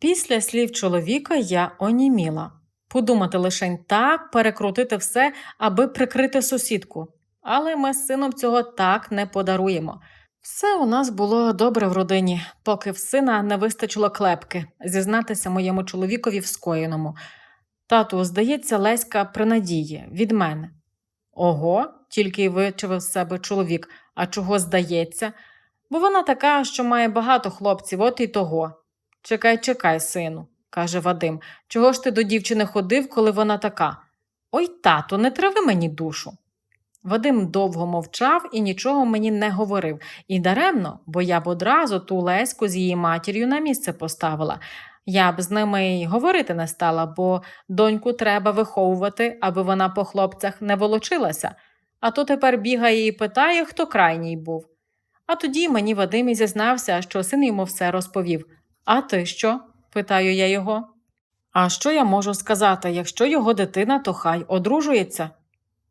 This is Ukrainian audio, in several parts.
Після слів чоловіка я оніміла. Подумати лишень так, перекрутити все, аби прикрити сусідку. Але ми з сином цього так не подаруємо. Все у нас було добре в родині, поки в сина не вистачило клепки зізнатися моєму чоловікові в скоєному. Тату, здається, Леська при надії від мене. Ого, тільки й вичавив з себе чоловік, а чого здається? Бо вона така, що має багато хлопців, от і того. Чекай, чекай, сину, каже Вадим. Чого ж ти до дівчини ходив, коли вона така? Ой, тато, не трави мені душу. Вадим довго мовчав і нічого мені не говорив. І даремно, бо я б одразу ту Леську з її матір'ю на місце поставила. Я б з ними й говорити не стала, бо доньку треба виховувати, аби вона по хлопцях не волочилася. А то тепер бігає і питає, хто крайній був. А тоді мені Вадим і зізнався, що син йому все розповів. А ти що? питаю я його. А що я можу сказати, якщо його дитина, то хай одружується?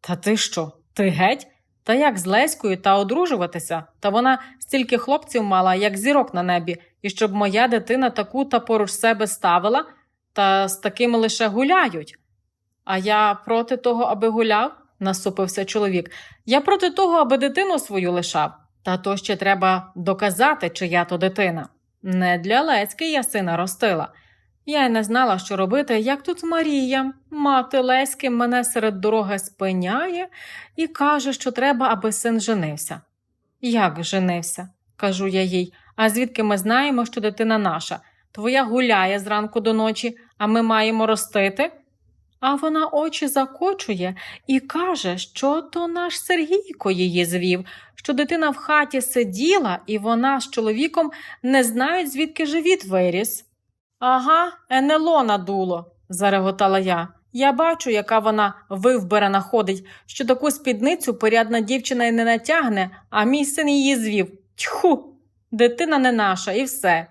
Та ти що? Ти геть? Та як з Леською та одружуватися? Та вона стільки хлопців мала, як зірок на небі, і щоб моя дитина таку та поруч себе ставила, та з такими лише гуляють. А я проти того, аби гуляв, насупився чоловік. Я проти того, аби дитину свою лишав. Та то ще треба доказати, чия то дитина. Не для Леськи я сина ростила. Я й не знала, що робити, як тут Марія, мати Леськи, мене серед дороги спиняє і каже, що треба, аби син женився. Як женився? кажу я їй. А звідки ми знаємо, що дитина наша? Твоя гуляє зранку до ночі, а ми маємо ростити. А вона очі закочує і каже, що то наш Сергійко її звів, що дитина в хаті сиділа, і вона з чоловіком не знають, звідки живіт виріс. Ага, НЛО надуло, зареготала я. Я бачу, яка вона вивберена ходить, що таку спідницю порядна дівчина й не натягне, а мій син її звів. Тьху, дитина не наша, і все.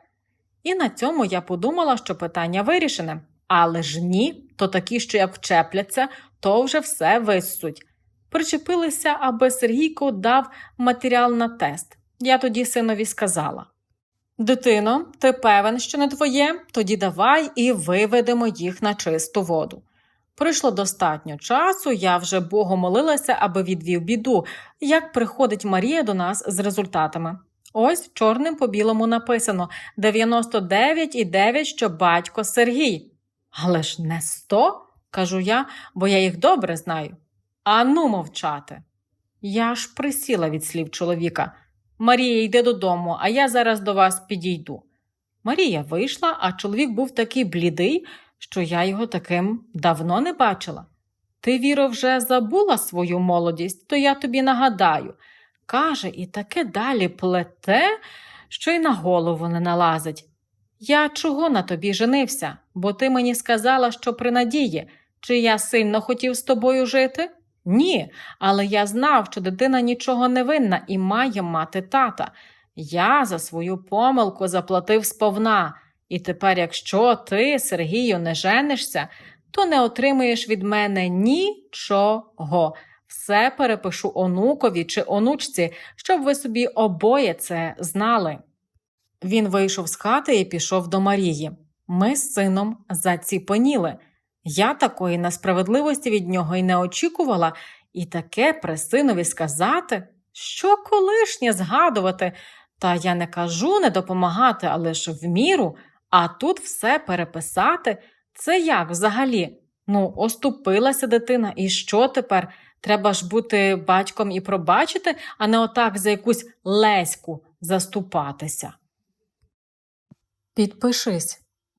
І на цьому я подумала, що питання вирішене. Але ж ні, то такі, що як вчепляться, то вже все виссуть. Причепилися, аби Сергійко дав матеріал на тест. Я тоді синові сказала. Дитино, ти певен, що не твоє? Тоді давай і виведемо їх на чисту воду. Пройшло достатньо часу, я вже Богу молилася, аби відвів біду, як приходить Марія до нас з результатами. Ось чорним по білому написано 99,9, що батько Сергій. Але ж не 100, кажу я, бо я їх добре знаю. Ану мовчати. Я ж присіла від слів чоловіка. Марія, йди додому, а я зараз до вас підійду. Марія вийшла, а чоловік був такий блідий, що я його таким давно не бачила. Ти, Віро, вже забула свою молодість, то я тобі нагадаю. Каже, і таке далі плете, що й на голову не налазить. Я чого на тобі женився, бо ти мені сказала, що при надії, чи я сильно хотів з тобою жити? Ні, але я знав, що дитина нічого не винна і має мати тата. Я за свою помилку заплатив сповна, і тепер, якщо ти, Сергію, не женишся, то не отримуєш від мене нічого. Все перепишу онукові чи онучці, щоб ви собі обоє це знали. Він вийшов з хати і пішов до Марії. Ми з сином заціпоніли. Я такої несправедливості від нього й не очікувала, і таке при синові сказати, що колишнє згадувати, та я не кажу не допомагати, але ж в міру, а тут все переписати. Це як взагалі? Ну, оступилася дитина, і що тепер? Треба ж бути батьком і пробачити, а не отак за якусь леську заступатися. Підпишись,